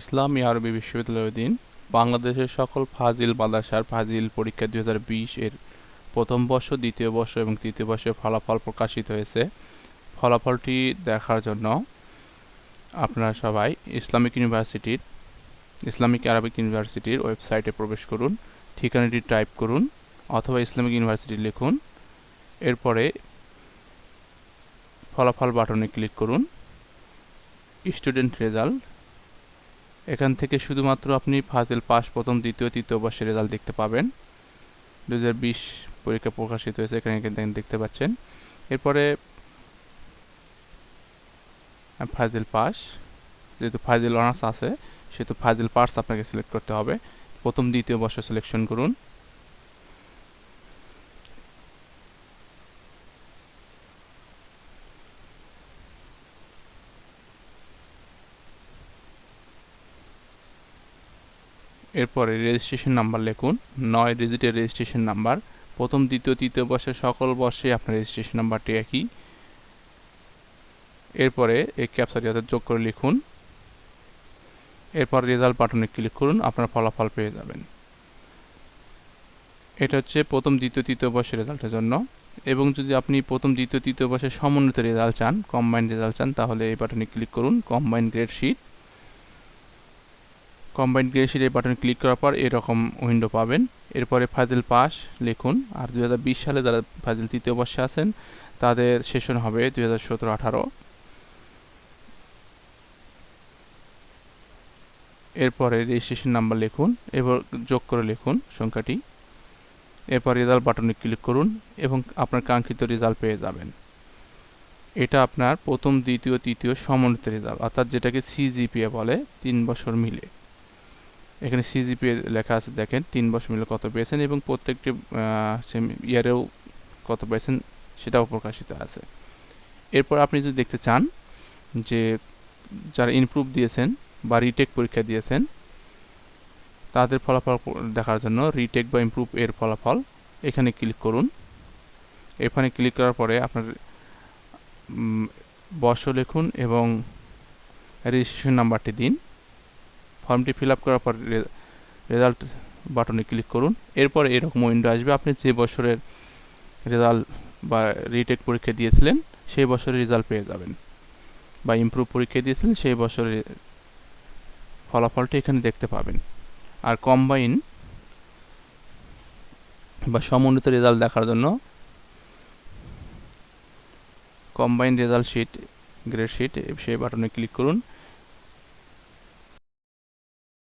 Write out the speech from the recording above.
ইসলামী আরবি বিশ্ববিদ্যালয়ের অধীন বাংলাদেশের সকল ফাজিল মাদ্রাসার ফাজিল পরীক্ষা দুই হাজার বিশ এর প্রথম বর্ষ, দ্বিতীয় বর্ষ এবং তৃতীয় বর্ষের ফলাফল প্রকাশিত হয়েছে। ফলাফলটি দেখার জন্য আপনারা সবাই ইসলামিক ইউনিভার্সিটির, ইসলামিক আরবিক ইউনিভার্সিটির ওয়েবসাইটে প্রবেশ করুন, ঠিকানাটি টাইপ করুন অথবা ইসলামিক ইউনিভার্সিটি লিখুন। এরপরে ফলাফল বাটনে ক্লিক করুন। স্টুডেন্ট রেজাল্ট এখান থেকে শুধুমাত্র আপনি ফাজেল পাস প্রথম, দ্বিতীয়, তৃতীয় বর্ষের রেজাল্ট দেখতে পাবেন। দু হাজার বিশ পরীক্ষা প্রকাশিত হয়েছে, এখানে এখানে দেখতে পাচ্ছেন। এরপরে ফাজেল পাস, যেহেতু ফাজেল অনার্স আছে, সেহেতু ফাজেল পার্স আপনাকে সিলেক্ট করতে হবে। প্রথম, দ্বিতীয় বর্ষ সিলেকশন করুন। এরপরে রেজিস্ট্রেশন নাম্বার লিখুন। নয় ডিজিটের রেজিস্ট্রেশন নাম্বার প্রথম, দ্বিতীয়, তৃতীয় বর্ষের সকল বর্ষে আপনার রেজিস্ট্রেশন নাম্বারটি একই। এরপরে এই ক্যাপচারটি অর্থাৎ যোগ করে লিখুন। এরপর রেজাল্ট বাটনে ক্লিক করুন, আপনার ফলাফল পেয়ে যাবেন। এটা হচ্ছে প্রথম, দ্বিতীয়, তৃতীয় বর্ষের রেজাল্টের জন্য। এবং যদি আপনি প্রথম, দ্বিতীয়, তৃতীয় বর্ষের সমন্বিত রেজাল্ট চান কম্বাইন্ড রেজাল্ট চান, তাহলে এই বাটনে ক্লিক করুন combined grade sheet combined grade sheet এই বাটনে ক্লিক করার পর এরকম উইন্ডো পাবেন। এরপরে ফাজিল পাস লিখুন। আর দু হাজার বিশ সালে যারা ফাজিল তৃতীয় বর্ষে আছেন, তাদের সেশন হবে দুই হাজার সতেরো আঠারো। এরপরে রেজিস্ট্রেশন নাম্বার লিখুন, এবার যোগ করে লিখুন সংখ্যাটি। এরপর রেজাল্ট বাটনে ক্লিক করুন এবং আপনার কাঙ্ক্ষিত রেজাল্ট পেয়ে যাবেন। এটা আপনার প্রথম, দ্বিতীয়, তৃতীয় সমন্বিত রেজাল্ট অর্থাৎ যেটাকে সিজিপিএ বলে, তিন বছর মিলে। এখানে সিজিপিএ লেখা আছে, দেখেন, তিন বছর মিলে কত পেয়েছেন এবং প্রত্যেকটি ইয়ারেও কত পেয়েছেন সেটাও প্রকাশিত আছে। এরপর আপনি যদি দেখতে চান যে যারা ইমপ্রুভ দিয়েছেন বা রিটেক পরীক্ষা দিয়েছেন, তাদের ফলাফল দেখার জন্য রিটেক বা ইমপ্রুভ এর ফলাফল এখানে ক্লিক করুন। এখানে ক্লিক করার পরে আপনার বর্ষ লিখুন এবং রেজিস্ট্রেশন নাম্বারটি দিন। ফর্মটি ফিল আপ করার পর রেজাল্ট বাটনে ক্লিক করুন। এরপর এরকম উইন্ডো আসবে। আপনি যে বছরের রেজাল্ট বা রিটেক পরীক্ষা দিয়েছিলেন, সেই বছরের রেজাল্ট পেয়ে যাবেন বা ইমপ্রুভ পরীক্ষা দিয়েছিলেন, সেই বছরের ফলাফলটি এখানে দেখতে পাবেন। আর কম্বাইন বা সমন্বিত রেজাল্ট দেখার জন্য combine result sheet, grade sheet, সেই বাটনে ক্লিক করুন।